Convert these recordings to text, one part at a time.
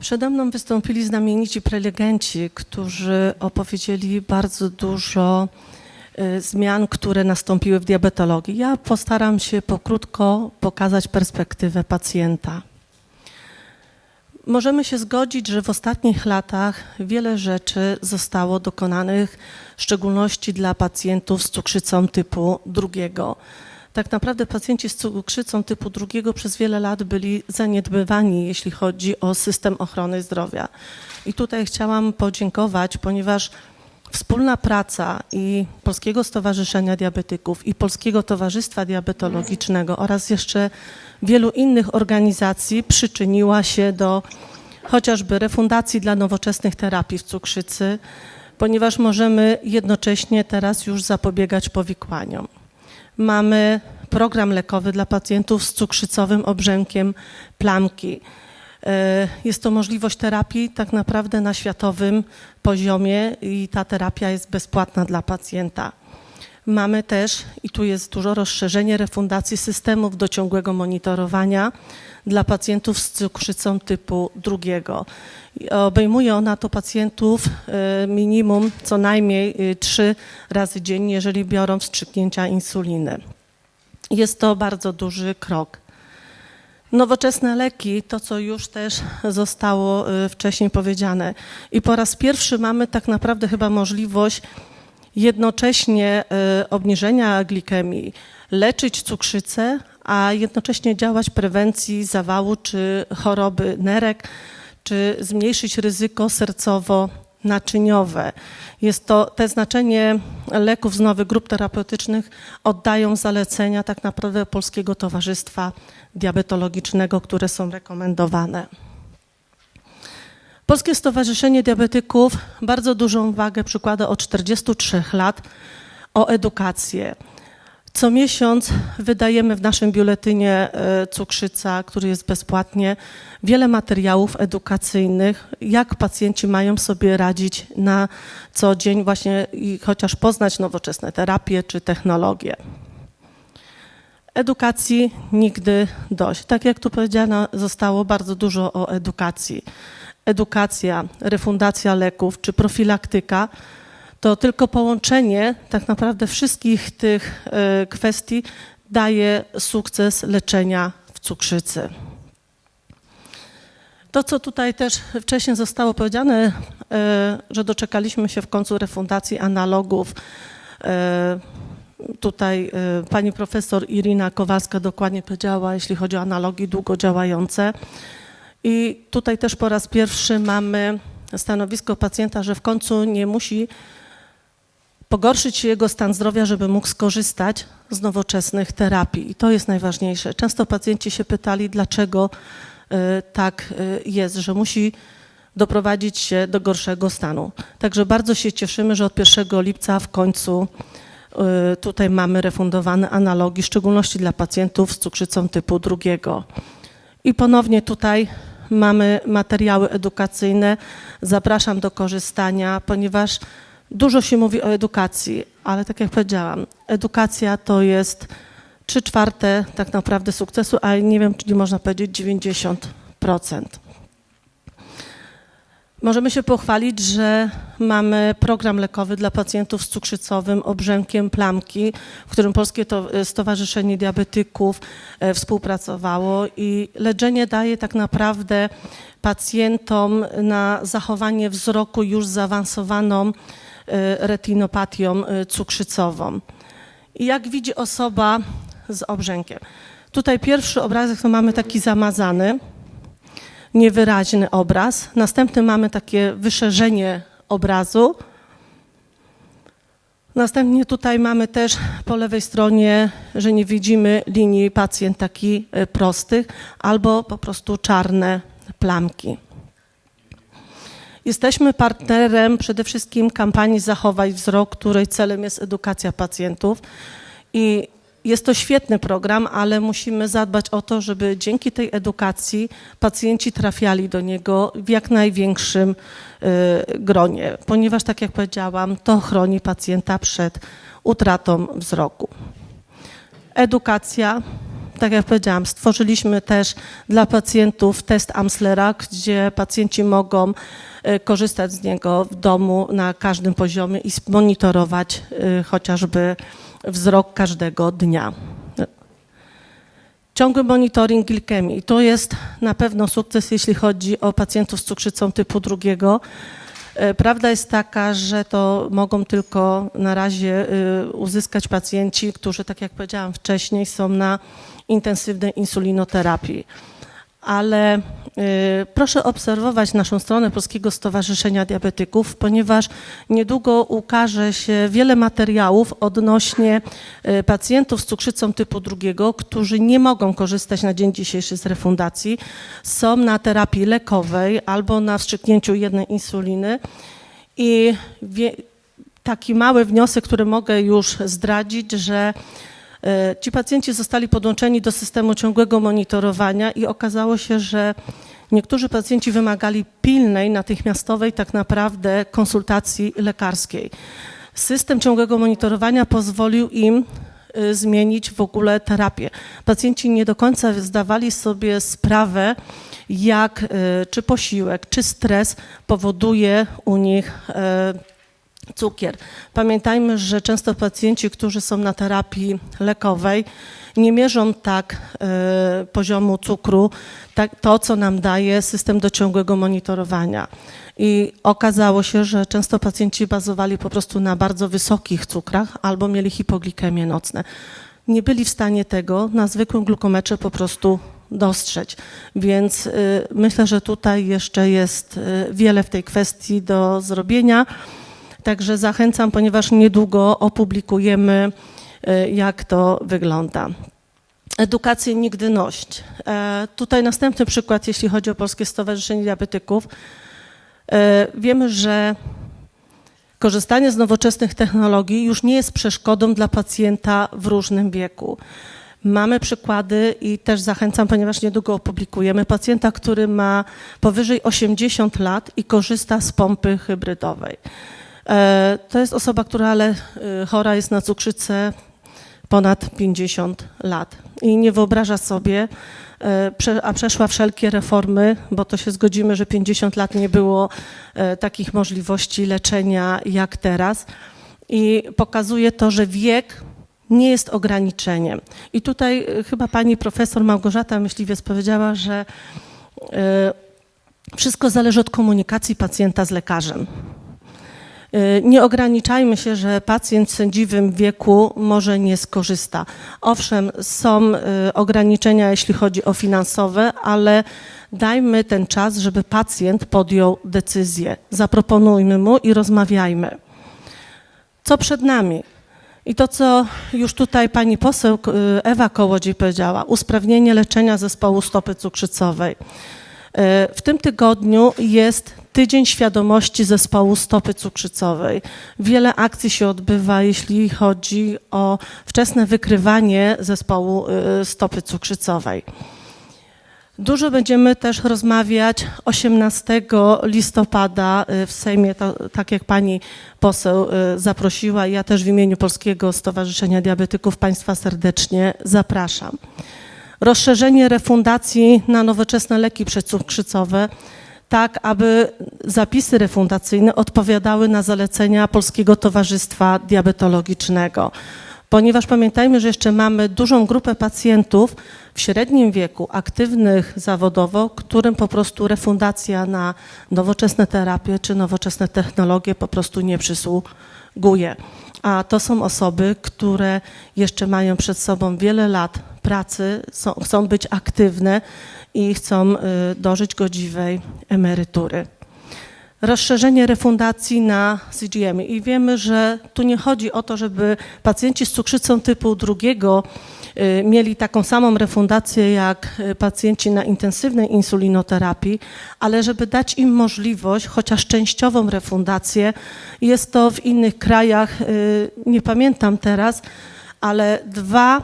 Przede mną wystąpili znamienici prelegenci, którzy opowiedzieli bardzo dużo y, zmian, które nastąpiły w diabetologii. Ja postaram się pokrótko pokazać perspektywę pacjenta. Możemy się zgodzić, że w ostatnich latach wiele rzeczy zostało dokonanych, w szczególności dla pacjentów z cukrzycą typu drugiego. Tak naprawdę pacjenci z cukrzycą typu drugiego przez wiele lat byli zaniedbywani, jeśli chodzi o system ochrony zdrowia. I tutaj chciałam podziękować, ponieważ wspólna praca i Polskiego Stowarzyszenia Diabetyków i Polskiego Towarzystwa Diabetologicznego oraz jeszcze wielu innych organizacji przyczyniła się do chociażby refundacji dla nowoczesnych terapii w cukrzycy, ponieważ możemy jednocześnie teraz już zapobiegać powikłaniom. Mamy program lekowy dla pacjentów z cukrzycowym obrzękiem plamki. E, Jest to możliwość terapii tak naprawdę na światowym poziomie i ta terapia jest bezpłatna dla pacjenta. Mamy też, i tu jest dużo rozszerzenie refundacji systemów do ciągłego monitorowania dla pacjentów z cukrzycą typu drugiego. Obejmuje ona to pacjentów e, minimum co najmniej e, trzy razy dziennie, jeżeli biorą wstrzyknięcia insuliny. Jest to bardzo duży krok. Nowoczesne leki, to co już też zostało y, wcześniej powiedziane. I po raz pierwszy mamy tak naprawdę chyba możliwość jednocześnie y, obniżenia glikemii, leczyć cukrzycę, a jednocześnie działać prewencji zawału czy choroby nerek, czy zmniejszyć ryzyko sercowo-naczyniowe. Jest to te znaczenie leków z nowych grup terapeutycznych oddają zalecenia tak naprawdę Polskiego Towarzystwa Diabetologicznego, które są rekomendowane. Polskie Stowarzyszenie Diabetyków bardzo dużą wagę przykłada od 43 lat o edukację. Co miesiąc wydajemy w naszym biuletynie e, Cukrzyca, który jest bezpłatnie, wiele materiałów edukacyjnych, jak pacjenci mają sobie radzić na co dzień, właśnie i chociaż poznać nowoczesne terapie czy technologie. Edukacji nigdy dość. Tak jak tu powiedziano, zostało bardzo dużo o edukacji. Edukacja, refundacja leków czy profilaktyka to tylko połączenie tak naprawdę wszystkich tych e, kwestii daje sukces leczenia w cukrzycy. To, co tutaj też wcześniej zostało powiedziane, e, że doczekaliśmy się w końcu refundacji analogów. E, Tutaj pani profesor Irina Kowalska dokładnie powiedziała, jeśli chodzi o analogi długodziałające. I tutaj też po raz pierwszy mamy stanowisko pacjenta, że w końcu nie musi pogorszyć się jego stan zdrowia, żeby mógł skorzystać z nowoczesnych terapii. I to jest najważniejsze. Często pacjenci się pytali, dlaczego e, tak e, jest, że musi doprowadzić się do gorszego stanu. Także bardzo się cieszymy, że od 1 lipca w końcu y, tutaj mamy refundowane analogi, w szczególności dla pacjentów z cukrzycą typu drugiego. I ponownie tutaj mamy materiały edukacyjne. Zapraszam do korzystania, ponieważ dużo się mówi o edukacji, ale tak jak powiedziałam, edukacja to jest 3 czwarte tak naprawdę sukcesu, a nie wiem, czy nie można powiedzieć 90%. Możemy się pochwalić, że mamy program lekowy dla pacjentów z cukrzycowym obrzękiem plamki, w którym Polskie To- Stowarzyszenie Diabetyków e, współpracowało i leczenie daje tak naprawdę pacjentom na zachowanie wzroku już zaawansowaną e, retinopatią e, cukrzycową. I jak widzi osoba z obrzękiem? Tutaj pierwszy obrazek to mamy taki zamazany niewyraźny obraz. Następny mamy takie wyszerzenie obrazu. Następnie tutaj mamy też po lewej stronie, że nie widzimy linii pacjent taki e, prostych albo po prostu czarne plamki. Jesteśmy partnerem przede wszystkim kampanii Zachowaj Wzrok, której celem jest edukacja pacjentów. I jest to świetny program, ale musimy zadbać o to, żeby dzięki tej edukacji pacjenci trafiali do niego w jak największym y, gronie, ponieważ, tak jak powiedziałam, to chroni pacjenta przed utratą wzroku. Edukacja tak jak powiedziałam, stworzyliśmy też dla pacjentów test Amslera, gdzie pacjenci mogą e, korzystać z niego w domu na każdym poziomie i monitorować e, chociażby wzrok każdego dnia. Ciągły monitoring glikemii. I to jest na pewno sukces, jeśli chodzi o pacjentów z cukrzycą typu drugiego. E, Prawda jest taka, że to mogą tylko na razie y, uzyskać pacjenci, którzy, tak jak powiedziałam wcześniej, są na intensywnej insulinoterapii. Ale y, proszę obserwować naszą stronę Polskiego Stowarzyszenia Diabetyków, ponieważ niedługo ukaże się wiele materiałów odnośnie y, pacjentów z cukrzycą typu drugiego, którzy nie mogą korzystać na dzień dzisiejszy z refundacji, są na terapii lekowej albo na wstrzyknięciu jednej insuliny. I taki mały wniosek, który mogę już zdradzić, że ci pacjenci zostali podłączeni do systemu ciągłego monitorowania i okazało się, że niektórzy pacjenci wymagali pilnej, natychmiastowej tak naprawdę konsultacji lekarskiej. System ciągłego monitorowania pozwolił im y, zmienić w ogóle terapię. Pacjenci nie do końca zdawali sobie sprawę, jak y, czy posiłek, czy stres powoduje u nich y, cukier. Pamiętajmy, że często pacjenci, którzy są na terapii lekowej, nie mierzą tak e, poziomu cukru, tak, to co nam daje system do ciągłego monitorowania. I okazało się, że często pacjenci bazowali po prostu na bardzo wysokich cukrach albo mieli hipoglikemię nocne. Nie byli w stanie tego na zwykłym glukometrze po prostu dostrzec. Więc y, myślę, że tutaj jeszcze jest y, wiele w tej kwestii do zrobienia. Także zachęcam, ponieważ niedługo opublikujemy, e, jak to wygląda. Edukację nigdy ność. E, Tutaj następny przykład, jeśli chodzi o Polskie Stowarzyszenie Diabetyków. E, Wiemy, że korzystanie z nowoczesnych technologii już nie jest przeszkodą dla pacjenta w różnym wieku. Mamy przykłady i też zachęcam, ponieważ niedługo opublikujemy pacjenta, który ma powyżej 80 lat i korzysta z pompy hybrydowej. E, To jest osoba, która ale e, chora jest na cukrzycę ponad 50 lat i nie wyobraża sobie, e, a przeszła wszelkie reformy, bo to się zgodzimy, że 50 lat nie było takich możliwości leczenia jak teraz. I pokazuje to, że wiek nie jest ograniczeniem. I tutaj chyba pani profesor Małgorzata Myśliwiec powiedziała, że wszystko zależy od komunikacji pacjenta z lekarzem. Y, Nie ograniczajmy się, że pacjent w sędziwym wieku może nie skorzysta. Owszem, są y, ograniczenia, jeśli chodzi o finansowe, ale dajmy ten czas, żeby pacjent podjął decyzję. Zaproponujmy mu i rozmawiajmy. Co przed nami? I to, co już tutaj pani poseł y, Ewa Kołodziej powiedziała, usprawnienie leczenia zespołu stopy cukrzycowej. E, W tym tygodniu jest Tydzień Świadomości Zespołu Stopy Cukrzycowej. Wiele akcji się odbywa, jeśli chodzi o wczesne wykrywanie zespołu e, stopy cukrzycowej. Dużo będziemy też rozmawiać 18 listopada e, w Sejmie, to, tak jak pani poseł zaprosiła. Ja też w imieniu Polskiego Stowarzyszenia Diabetyków Państwa serdecznie zapraszam. Rozszerzenie refundacji na nowoczesne leki przedcukrzycowe, tak aby zapisy refundacyjne odpowiadały na zalecenia Polskiego Towarzystwa Diabetologicznego. Ponieważ pamiętajmy, że jeszcze mamy dużą grupę pacjentów w średnim wieku, aktywnych zawodowo, którym po prostu refundacja na nowoczesne terapie czy nowoczesne technologie po prostu nie przysługuje. A to są osoby, które jeszcze mają przed sobą wiele lat pracy, są, chcą być aktywne i chcą y, dożyć godziwej emerytury rozszerzenie refundacji na CGM. I wiemy, że tu nie chodzi o to, żeby pacjenci z cukrzycą typu drugiego mieli taką samą refundację jak y, pacjenci na intensywnej insulinoterapii, ale żeby dać im możliwość, chociaż częściową refundację. Jest to w innych krajach, y, nie pamiętam teraz, ale dwa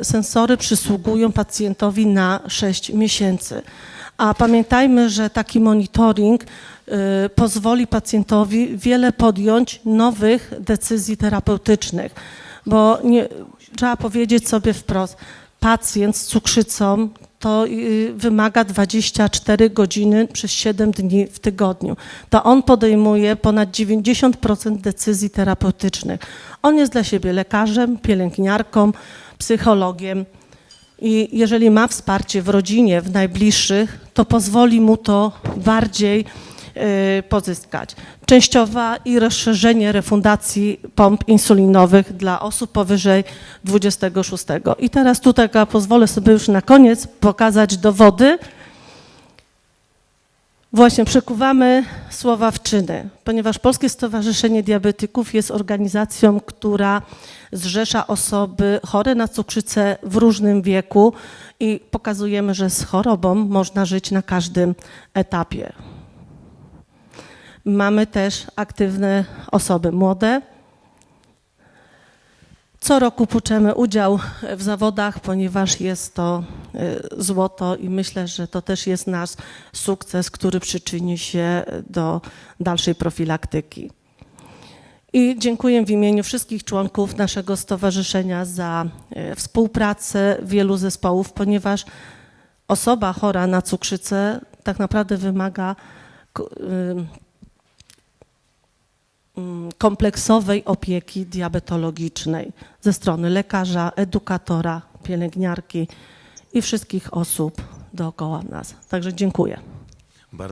y, sensory przysługują pacjentowi na 6 miesięcy. A pamiętajmy, że taki monitoring y, pozwoli pacjentowi wiele podjąć nowych decyzji terapeutycznych, bo nie, trzeba powiedzieć sobie wprost, pacjent z cukrzycą to y, wymaga 24 godziny przez 7 dni w tygodniu. To on podejmuje ponad 90% decyzji terapeutycznych. On jest dla siebie lekarzem, pielęgniarką, psychologiem. I jeżeli ma wsparcie w rodzinie, w najbliższych, to pozwoli mu to bardziej pozyskać. Częściowa i rozszerzenie refundacji pomp insulinowych dla osób powyżej 26. I teraz tutaj pozwolę sobie już na koniec pokazać dowody. Właśnie przekuwamy słowa w czyny, ponieważ Polskie Stowarzyszenie Diabetyków jest organizacją, która zrzesza osoby chore na cukrzycę w różnym wieku i pokazujemy, że z chorobą można żyć na każdym etapie. Mamy też aktywne osoby młode. Co roku puczemy udział w zawodach, ponieważ jest to y, złoto i myślę, że to też jest nasz sukces, który przyczyni się do dalszej profilaktyki. I dziękuję w imieniu wszystkich członków naszego stowarzyszenia za y, współpracę wielu zespołów, ponieważ osoba chora na cukrzycę tak naprawdę wymaga y, kompleksowej opieki diabetologicznej ze strony lekarza, edukatora, pielęgniarki i wszystkich osób dookoła nas. Także dziękuję.